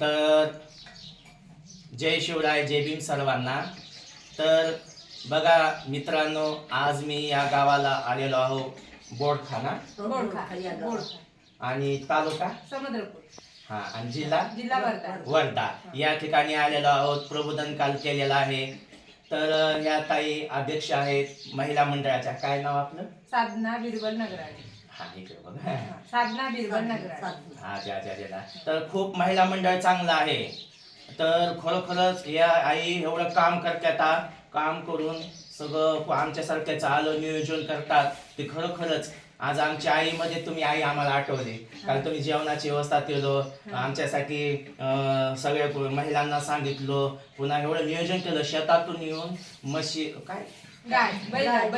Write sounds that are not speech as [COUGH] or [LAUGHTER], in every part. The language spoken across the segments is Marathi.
तर जय शिवराय जय भीम सर्वांना. तर बघा मित्रांनो आज मी या गावाला आलेलो आहो बोडखाना. बोडखा बोडखा आणि तालुका? समुद्रपूर. हा आणि जिल्हा? जिल्हा वर्धा. वर्धा. या ठिकाणी आलेलो आहोत प्रबोधन काल केलेलं आहे. तर या ताई अध्यक्ष आहेत महिला मंडळाच्या. काय नाव आपलं? साधना बिरबल नगराळे. हा इकडे बघा. साधना बिरबल हा ज्या ज्या ज्याला तर खूप महिला मंडळ चांगलं आहे. तर खरोखरच या आई एवढं काम करतात. काम करून सगळं आमच्यासारख्याचं आलं नियोजन करतात. ते खरोखरच आज आमच्या आईमध्ये तुम्ही आई आम्हाला आठवले. कारण तुम्ही जेवणाची व्यवस्था केलं. आमच्यासाठी अं, सगळ्या महिलांना सांगितलं. पुन्हा एवढं नियोजन केलं. शेतातून येऊन म्हशी काय?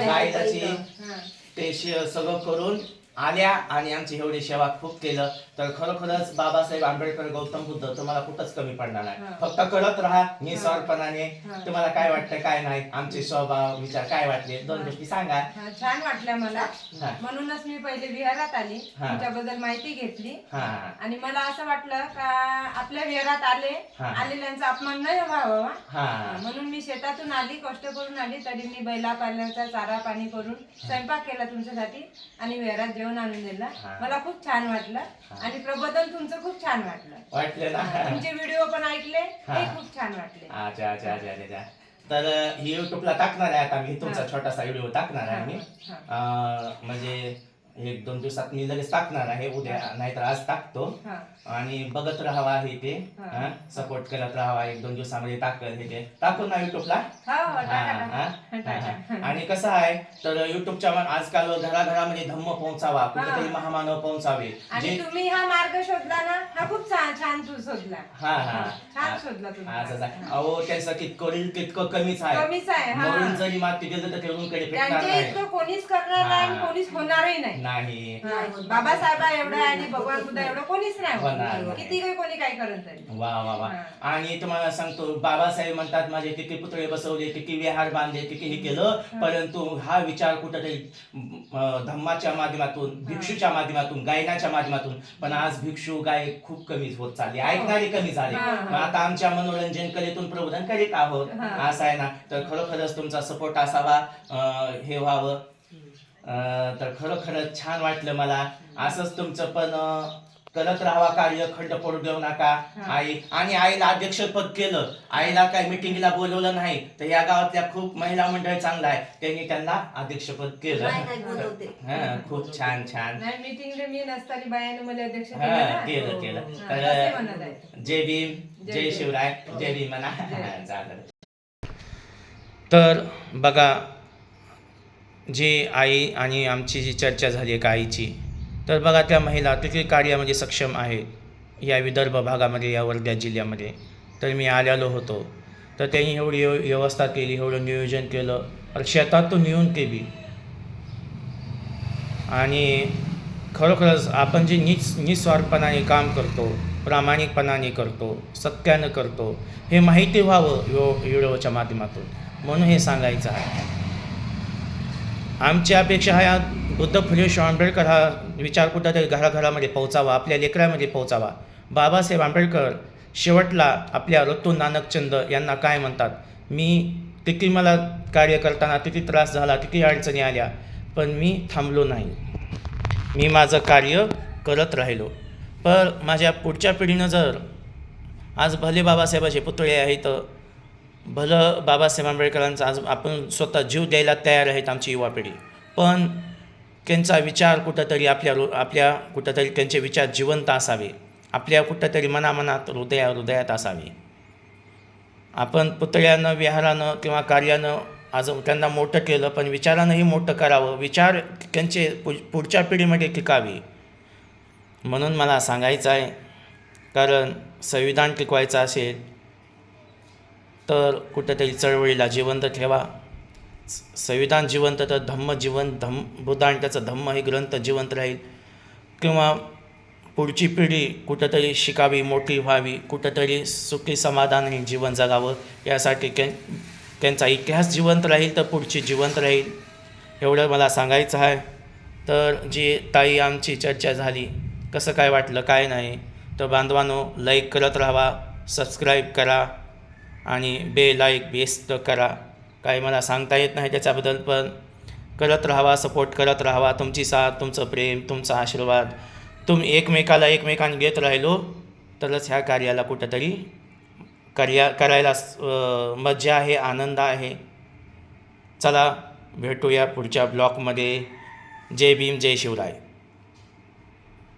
गायची हा. ते सगळं करून आल्या आणि आमची एवढी सेवा खूप केलं. तर खरोखरच बाबासाहेब आंबेडकर गौतम बुद्ध तुम्हाला कुठंच कमी पडणार नाही. फक्त करत राहा निस्वार्थपणाने हा. तुम्हाला काय वाटतं काय नाही? आमचे स्वभाव विचार काय वाटले? दोन. गोष्टी सांगा. छान वाटलं मला. म्हणूनच मी पहिले विहारात आली. तुमच्याबद्दल माहिती घेतली. आणि मला असं वाटलं का आपल्या विहारात आले. आलेल्यांचा अपमान नाही व्हावा. म्हणून मी शेतातून आली कष्ट करून आली. तरी मी बैला पाल्याचा चारा पाणी करून स्वयंपाक केला तुमच्यासाठी. आणि विहारात जेवण आणून दिलं हा. मला खूप छान वाटलं आणि प्रबोधन तुमचं खूप छान वाटलं वाटले ना तुमचे व्हिडिओ पण ऐकले हा. ते खूप छान वाटले अच्छा अच्छा अच्छा अच्छा अच्छा. तर अं, ही युट्यूबला टाकणार आहे आता मी तुमचा. छोटासा व्हिडिओ टाकणार आहे हा, मी हा. अं, म्हणजे एक दोन दिवसात मी लगेच टाकणार आहे उद्या नाहीतर आज टाकतो. आणि बघत राहावा हे ते. सपोर्ट करत राहावा एक दोन दिवसामध्ये टाकल हे ते. टाकून ना युट्यूबला हो, हो. [LAUGHS] हा, आणि कसं आहे तर युट्यूबच्या आजकाल घराघरामध्ये धम्म पोहोचावा कुठेतरी महामानव पोहोचावे. तुम्ही हा मार्ग शोधला ना हा खूप छान शोधला. हा हा. छान शोधला तुम्ही. असं आहे. अहो त्याचं कितकं तितकं कमीच आहे. कमीच आहे म्हणून जरी माती गेलं तर कोणीच करणार नाही. कोणीच होणारही नाही. नाही हा. बाबासाहेबा एवढं आणि भगवान बुद्धा एवढं कोणीच नाही होत. नाही. किती काही कोणी काय करत वा वा वा हा. आणि तुम्हाला सांगतो बाबासाहेब म्हणतात माझे किती पुतळे बसवले किती विहार बांधले किती हे केलं परंतु हा विचार कुठेतरी धम्माच्या माध्यमातून भिक्षूच्या माध्यमातून गायनाच्या माध्यमातून पण आज भिक्षू गाय खूप कमी होत चालली ऐकणारे कमी झाले हा, हा. आता आमच्या मनोरंजन कलेतून प्रबोधन करीत आहोत हा. असं आहे ना तर खरोखरच तुमचा सपोर्ट असावा हे व्हावं तर खरोखरच छान वाटलं मला असंच तुमचं पण करत राहावा कार्य खंड पडू देऊ नका हा. आई आणि आईला अध्यक्षपद केलं आईला काय मिटिंगला बोलवलं नाही तर या गावातल्या खूप महिला मंडळ चांगला आहे त्यांनी त्यांना अध्यक्षपद केलं नाही, नाही, बोलवते. हा, खूप छान छान मीटिंगला मी नसताना बायाने मला अध्यक्ष केलं हा. केलं केलं हा, तर. जय भीम जय. शिवराय जय भीम म्हणा. चालेल तर बघा जी आई आणि आमची जी चर्चा झाली आहे आईची तर बघा त्या महिला किती कार्यामध्ये सक्षम आहेत या विदर्भ भागामध्ये या वर्धा जिल्ह्यामध्ये. तर मी आलेलो होतो. तर त्यांनी एवढी व्यवस्था केली एवढं नियोजन केलं. और शेतातून येऊन बी आणि खरोखरच आपण जे निस निस्वार्थपणाने काम करतो प्रामाणिकपणाने करतो सत्यानं करतो हे माहिती व्हावं व्हिडिओ व्हिडिओच्या माध्यमातून. म्हणून हे सांगायचं आहे. आमची अपेक्षा हा या बुद्ध फुले आंबेडकर हा विचार कुठंतरी घराघरामध्ये पोहोचावा आपल्या लेकरामध्ये पोहोचावा. बाबासाहेब आंबेडकर शेवटला आपल्या रतू नानकचंद यांना काय म्हणतात? मी किती मला कार्य करताना किती त्रास झाला किती अडचणी आल्या पण मी थांबलो नाही. मी माझं कार्य करत राहिलो. पण माझ्या पुढच्या पिढीनं जर आज भले बाबासाहेबाचे पुतळे आहेत भलं बाबासाहेब आंबेडकरांचा आज आपण स्वतः जीव द्यायला तयार आहेत आमची युवा पिढी. पण त्यांचा विचार कुठंतरी आपल्या रो आपल्या कुठंतरी त्यांचे विचार जिवंत असावे. आपल्या कुठंतरी मनामनात हृदया हृदयात असावे. आपण पुतळ्यानं विहारानं किंवा कार्यानं आज त्यांना मोठं केलं पण विचारानंही मोठं करावं. विचार त्यांचे पु पुढच्या पिढीमध्ये टिकावे. म्हणून मला सांगायचं आहे कारण संविधान टिकवायचं असेल तर कुठंतरी चळवळीला जिवंत ठेवा. स- संविधान जिवंत तर धम्म जीवन धम्म बुद्ध त्याचं धम्म हे ग्रंथ जिवंत राहील. किंवा पुढची पिढी कुठंतरी शिकावी मोठी व्हावी कुठंतरी सुखी समाधानही जीवन जगावं यासाठी के त्यांचा इतिहास जिवंत राहील तर पुढची जिवंत राहील. एवढं मला सांगायचं आहे. तर जी ताई आमची चर्चा झाली कसं काय वाटलं काय नाही तर बांधवानो लाईक करत राहावा सबस्क्राईब करा. आणि बे लाईक बेस्ट करा. काही मला सांगता येत नाही त्याच्याबद्दल पण करत राहावा सपोर्ट करत राहावा. तुमची साथ तुमचं प्रेम तुमचा आशीर्वाद. तुम्ही एकमेकाला एकमेकांनी घेत राहिलो तरच ह्या कार्याला कुठंतरी कार्या करायला मज्जा मजा आहे आनंद आहे. चला भेटूया पुढच्या ब्लॉकमध्ये जय भीम जय शिवराय.